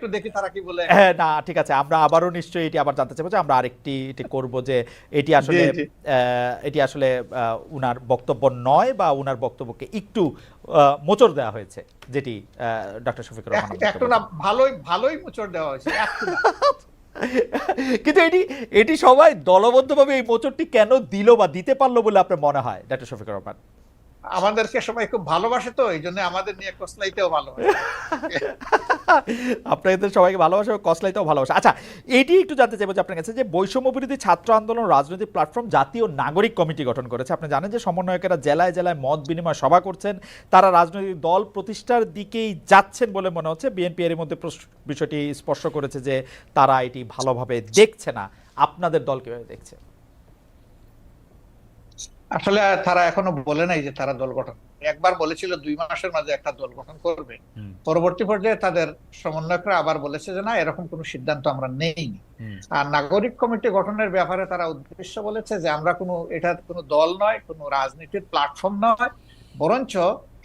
একটু দেখি তারা কি বলে। হ্যাঁ না ঠিক আছে আমরা আবারও নিশ্চয়ই এটি আবার জানতে চাইব যে আমরা আরেকটি এটি করব যে এটি আসলে এটি আসলে উনার বক্তব্য নয় বা উনার বক্তব্যকে একটু মোচড় দেওয়া হয়েছে যেটি ডক্টর শফিকুর রহমান এক- একটু না ভালোই ভালোই মোচড় দেওয়া হয়েছে কিন্তু এটি এটি সবাই দলবদ্ধভাবে এই মোচড়টি কেন দিল বা দিতে পারল বলে আপনার মনে হয় ডক্টর শফিকুর রহমান? আমাদেরকে সবাই খুব ভালোবাসে তো, এই জন্য আমাদের নিয়ে কসলাইতেও ভালো আপনাদের সবাইকে ভালোবাসা, কসলাইতেও ভালোবাসা। আচ্ছা এটি একটু জানতে চাইব যে আপনার কাছে যে বৈষম্য বিরোধী ছাত্র আন্দোলন রাজনৈতিক প্ল্যাটফর্ম জাতীয় নাগরিক কমিটি গঠন করেছে, আপনি জানেন যে সমন্বয়কেরা জেলায় জেলায় মত বিনিময় সভা করছেন, তারা রাজনৈতিক দল প্রতিষ্ঠার দিকেই যাচ্ছেন বলে মনে হচ্ছে। বিএনপি এর মধ্যে বিষয়টি স্পর্শ করেছে যে তারা এটি ভালোভাবে দেখছে না। আপনাদের দল কীভাবে দেখছে? আসলে তারা এখনও বলে নাই যে তারা দল গঠন একবার বলেছিল দুই মাসের মাঝে একটা দল গঠন করবে। পরবর্তী পর্যায়ে তাদের সমন্বয়করা আবার বলেছে যে না এরকম কোনো সিদ্ধান্ত আমরা নেইনি। আর নাগরিক কমিটি গঠনের ব্যাপারে তারা উদ্দেশ্য বলেছে যে আমরা কোনো এটা কোনো দল নয় কোনো রাজনীতির প্ল্যাটফর্ম নয়। বরঞ্চ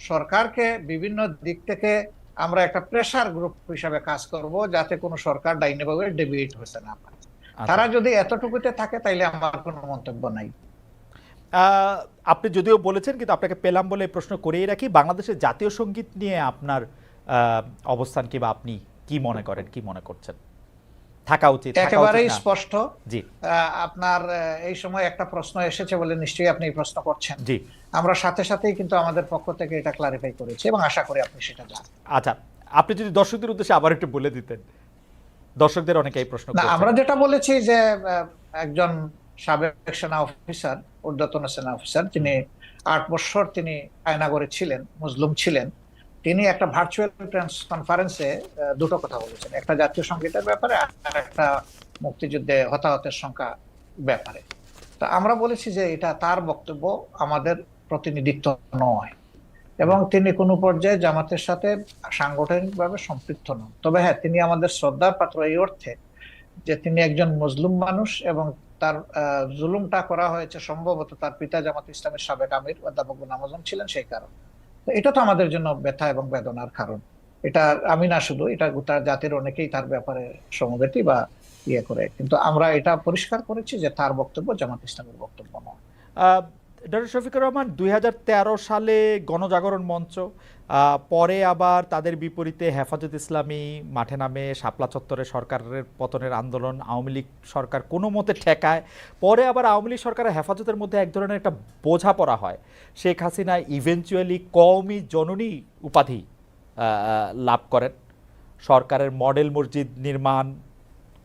সরকারকে বিভিন্ন দিক থেকে আমরা একটা প্রেসার গ্রুপ হিসাবে কাজ করব যাতে কোনো সরকার ডাইনেভাবে ডেবিট হতে না পারে। আচ্ছা। তারা যদি এতটুকুতে থাকে তাইলে আমার কোনো মন্তব্য নাই। আপনি যদিও বলেছেন কিন্তু আপনাকে পেলাম বলে প্রশ্ন করেই রাখি বাংলাদেশের জাতীয় সংগীত নিয়ে আপনার অবস্থান কি বা আপনি কি মনে করেন কি মনে করছেন? থাকা উচিত একেবারেই স্পষ্ট। জি। আপনার এই সময় একটা প্রশ্ন এসেছে বলে নিশ্চয়ই আপনি এই প্রশ্ন করছেন। জি। আমরা সাথে সাথেই কিন্তু আমাদের পক্ষ থেকে এটা ক্লারিফাই করেছি এবং আশা করি আপনি সেটা জানেন। আচ্ছা আপনি যদি দর্শকদের উদ্দেশ্যে আবার একটু বলে দিতেন। দর্শকদের অনেকে এই প্রশ্ন আমরা যেটা বলেছি যে একজন সাবেক সেনা অফিসার ঊর্ধ্বতন সেনা অফিসার, তিনি আট বছর তিনি আয়নাগরে ছিলেন, মুসলিম ছিলেন। তিনি একটা ভার্চুয়াল কনফারেন্সে দুটো কথা বলেছেন। একটা জাতীয় সঙ্গীতের ব্যাপারে আর একটা মুক্তিযুদ্ধে হতাহতের সংখ্যা ব্যাপারে। তা আমরা বলেছি যে এটা তার বক্তব্য, আমাদের প্রতিনিধিত্ব নয়। এবং তিনি কোনো পর্যায়ে জামাতের সাথে সাংগঠনিকভাবে সম্পৃক্ত নন। তবে হ্যাঁ তিনি আমাদের শ্রদ্ধার পাত্র এই অর্থে যে তিনি একজন মুসলিম মানুষ এবং তার জুলুমটা করা হয়েছে সম্ভবত তার পিতা জামাত ইসলামের সাবেক আমির অধ্যাপক গুলাম ছিলেন সেই কারণ। এটা তো আমাদের জন্য ব্যথা এবং বেদনার কারণ। এটা আমি না শুধু, এটা গোটা জাতির অনেকেই তার ব্যাপারে সমবেতি বা ইয়ে করে। কিন্তু আমরা এটা পরিষ্কার করেছি যে তার বক্তব্য জামাত ইসলামের বক্তব্য নয়। ডক্টর শফিকুর রহমান, দুই হাজার তেরো সালে গণজাগরণ মঞ্চ পরে আবার তাদের বিপরীতে হেফাজত ইসলামী মাঠে নামে শাপলা চত্বরে সরকারের পতনের আন্দোলন, আওয়ামী লীগ সরকার কোনো মতে ঠেকায়। পরে আবার আওয়ামী লীগ সরকারের হেফাজতের মধ্যে এক ধরনের একটা বোঝাপড়া হয়। শেখ হাসিনা ইভেনচুয়ালি কওমি জননী উপাধি লাভ করেন। সরকারের মডেল মসজিদ নির্মাণ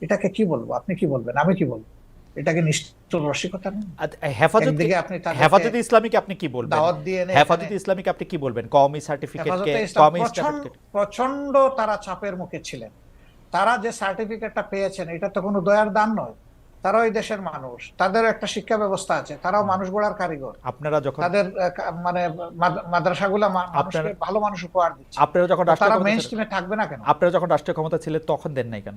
এটাকে কি বলব? আপনি কি বলবেন? আমি কি বলব? এটাকে নিষ্ঠুর রসিকতা না? হেফাজত একদিকে আপনি হেফাজতে ইসলামীকে আপনি কি বলবেন? দাওয়াত দিয়ে হেফাজতে ইসলামীকে আপনি কি বলবেন? কওমি সার্টিফিকেটকে কওমি সার্টিফিকেট প্রচণ্ড তারা চাপের মুখে ছিলেন। তারা যে সার্টিফিকেটটা পেয়েছেন এটা তো কোনো দয়ার দান নয়। তারা ওই দেশের মানুষ। তাদের একটা শিক্ষা ব্যবস্থা আছে। তারাও মানুষ গড়ার কারিগর। আপনারা যখন তাদের মানে মাদ- মাদ্রাসাগুলা মানুষকে ভালো মানুষ উপহার দিচ্ছে। আপনারা যখন তারা ক্ষমতা মেইন ছিলেন- স্ট্রিমে থাকবে না কেন? আপনারা যখন রাষ্ট্রীয় ক্ষমতা ছিলেন তখন দেন নাই কেন?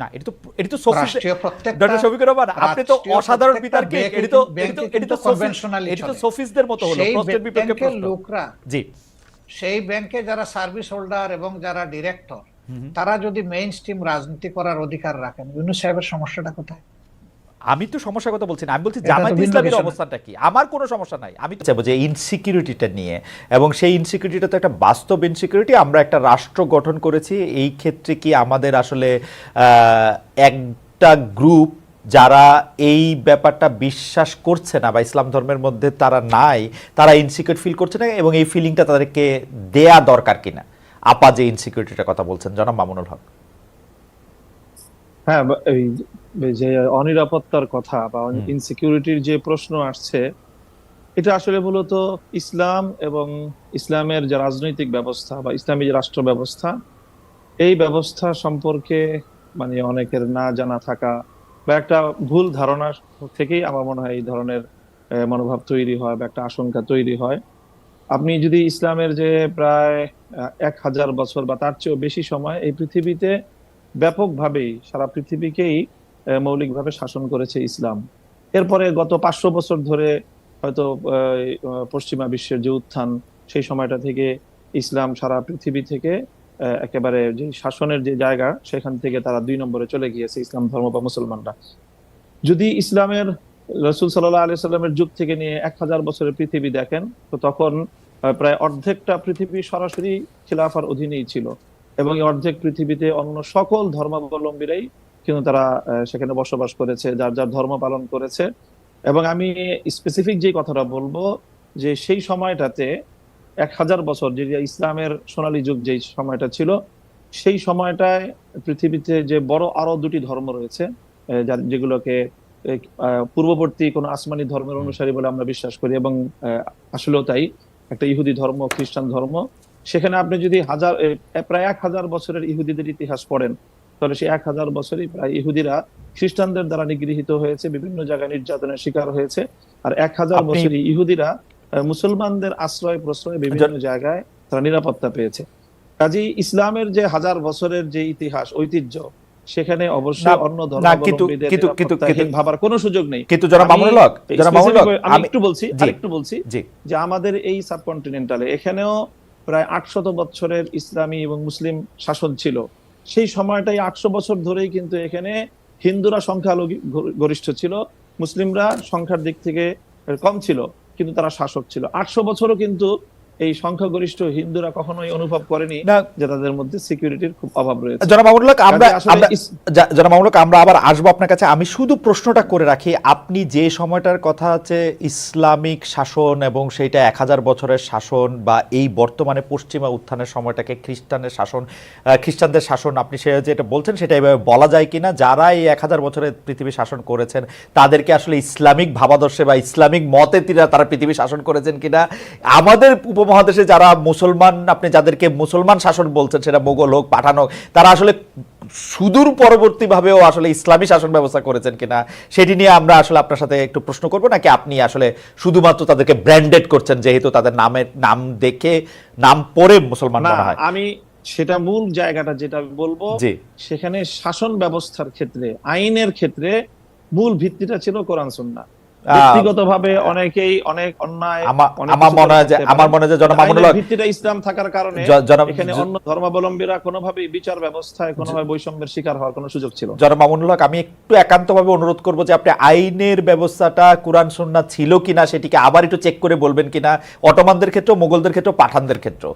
না এটা তো এটা তো ডক্টর শফিকুর রহমান আপনি তো অসাধারণ বিতর্কে এটি তো এটি তো এটি তো। সফিসদের মতো হলো প্রশ্নের বিপক্ষে লোকরা জি সেই ব্যাংকে যারা সার্ভিস হোল্ডার এবং যারা ডিরেক্টর। তারা যদি মেইন স্ট্রিম রাজনীতি করার অধিকার রাখেন ইউনুস সাহেবের সমস্যাটা কোথায় আমি তো সমস্যার কথা বলছি না আমি বলছি জামায়াত ইসলামের অবস্থানটা কি? আমার কোনো সমস্যা নাই। আমি চাইব যে ইনসিকিউরিটিটা নিয়ে এবং সেই ইনসিকিউরিটিটা তো একটা বাস্তব ইনসিকিউরিটি আমরা একটা রাষ্ট্র গঠন করেছি এই ক্ষেত্রে কি আমাদের আসলে একটা গ্রুপ যারা এই ব্যাপারটা বিশ্বাস করছে না বা ইসলাম ধর্মের মধ্যে তারা নাই তারা ইনসিকিউর ফিল করছে না এবং এই ফিলিংটা তাদেরকে দেয়া দরকার কিনা? আপা যে ইনসিকিউরিটিটার কথা বলছেন জনাব মামুনুল হক। হ্যাঁ যে অনিরাপত্তার কথা বা ইনসিকিউরিটির যে প্রশ্ন আসছে এটা আসলে মূলত ইসলাম এবং ইসলামের যে রাজনৈতিক ব্যবস্থা বা ইসলামী যে রাষ্ট্র ব্যবস্থা এই ব্যবস্থা সম্পর্কে মানে অনেকের না জানা থাকা বা একটা ভুল ধারণা থেকেই আমার মনে হয় এই ধরনের মনোভাব তৈরি হয় বা একটা আশঙ্কা তৈরি হয়। আপনি যদি ইসলামের যে প্রায় এক হাজার বছর বা তার চেয়েও বেশি সময় এই পৃথিবীতে ব্যাপকভাবেই সারা পৃথিবীকেই মৌলিকভাবে শাসন করেছে ইসলাম। এরপরে গত পাঁচশো বছর ধরে হয়তো পশ্চিমা বিশ্বের যে উত্থান, সেই সময়টা থেকে ইসলাম সারা পৃথিবী থেকে একেবারে যে শাসনের যে জায়গা, সেখান থেকে তারা দুই নম্বরে চলে গিয়েছে ইসলাম ধর্ম বা মুসলমানরা। যদি ইসলামের রসুল সাল্লাহ আলি সাল্লামের যুগ থেকে নিয়ে এক হাজার বছরের পৃথিবী দেখেন, তো তখন প্রায় অর্ধেকটা পৃথিবী সরাসরি খিলাফার অধীনেই ছিল। এবং অর্ধেক পৃথিবীতে অন্য সকল ধর্মাবলম্বীরাই কিন্তু তারা সেখানে বসবাস করেছে, যার যার ধর্ম পালন করেছে। এবং আমি স্পেসিফিক যে কথাটা বলব, যে সেই সময়টাতে এক হাজার বছর, যে ইসলামের সোনালী যুগ যেই সময়টা ছিল, সেই সময়টায় পৃথিবীতে যে বড় আরও দুটি ধর্ম রয়েছে যেগুলোকে পূর্ববর্তী কোন আসমানি ধর্মের অনুসারী বলে আমরা বিশ্বাস করি, এবং আসলেও তাই, একটা ইহুদি ধর্ম, খ্রিস্টান ধর্ম। সেখানে আপনি যদি হাজার প্রায় এক হাজার বছরের ইহুদিদের ইতিহাস পড়েন তাহলে সেই এক হাজার বছরই প্রায় ইহুদিরা খ্রিস্টানদের দ্বারা নিগৃহীত হয়েছে বিভিন্ন জায়গায় নির্যাতনের শিকার হয়েছে। আর এক হাজার বছরই ইহুদিরা মুসলমানদের আশ্রয় প্রশ্রয় বিভিন্ন জায়গায় তারা নিরাপত্তা পেয়েছে। কাজেই ইসলামের যে হাজার বছরের যে ইতিহাস ঐতিহ্য সেখানে অবশ্যই অন্য ধর্মাবলম্বীদের ভাবার কোনো সুযোগ নেই। কিন্তু আমি মামুনুল হক জনাব মামুনুল হক আমি আমি একটু বলছি। আরেকটু বলছি যে আমাদের এই সাবকন্টিনেন্টালে এখানেও প্রায় আটশত বছরের ইসলামী এবং মুসলিম শাসন ছিল। সেই সময়টাই আটশো বছর ধরেই কিন্তু এখানে হিন্দুরা সংখ্যালঘু গরিষ্ঠ ছিল, মুসলিমরা সংখ্যার দিক থেকে কম ছিল, কিন্তু তারা শাসক ছিল। আটশো বছরও কিন্তু এই সংখ্যাগরিষ্ঠ হিন্দুরা কখনোই অনুভব করেনি যে তাদের মধ্যে সিকিউরিটির খুব অভাব রয়েছে। জনাব মামুনুল আমরা আমরা জনাব মামুনুল আমরা আবার আসব আপনার কাছে। আমি শুধু প্রশ্নটা করে রাখি আপনি যে সময়টার কথা আছে ইসলামিক শাসন এবং সেইটা এক হাজার বছরের শাসন বা এই বর্তমানে পশ্চিমা উত্থানের সময়টাকে খ্রিস্টানের শাসন খ্রিস্টানদের শাসন আপনি সে যেটা বলছেন সেটা এভাবে বলা যায় কিনা? যারা এই এক হাজার বছরের পৃথিবী শাসন করেছেন তাদেরকে আসলে ইসলামিক ভাবাদর্শে বা ইসলামিক মতে তিরা- তারা পৃথিবী শাসন করেছেন কিনা? আমাদের উপমহাদেশে যারা মুসলমান আপনি যাদেরকে মুসলমান শাসন বলছেন সেটা মোগল হোক পাঠান হোক তারা আসলে সুদূর পরবর্তীভাবেও আসলে ইসলামী শাসন ব্যবস্থা করেছেন কিনা সেটি নিয়ে আমরা আসলে আপনার সাথে একটু প্রশ্ন করব নাকি আপনি আসলে শুধুমাত্র তাদেরকে ব্র্যান্ডেড করছেন যেহেতু তাদের নামের নাম দেখে নাম পড়ে মুসলমান মনে হয়? আমি সেটা মূল জায়গাটা যেটা আমি বলব সেখানে শাসন ব্যবস্থার ক্ষেত্রে আইনের ক্ষেত্রে মূল ভিত্তিটা ছিল কোরআন সুন্নাহ। ব্যক্তিগতভাবে অনেকেই অনেক অন্যায় আমার মনে হয় যে আমার মনে হয় যে জনাব মামুনুল আইনের হক ভিত্তিটা ইসলাম থাকার কারণে এখানে অন্য ধর্মাবলম্বীরা কোনোভাবেই বিচার ব্যবস্থায় কোনোভাবে বৈষম্যের শিকার হওয়ার কোনো সুযোগ ছিল না। জনাব মামুনুল হক আমি একটু একান্তভাবে অনুরোধ করব যে আপনি আইনের ব্যবস্থাটা কোরআন সুন্নাহ ছিল কিনা সেটিকে আবার একটু চেক করে বলবেন কিনা। অটোমানদের ক্ষেত্রে মোগলদের ক্ষেত্রে পাঠানদের ক্ষেত্রে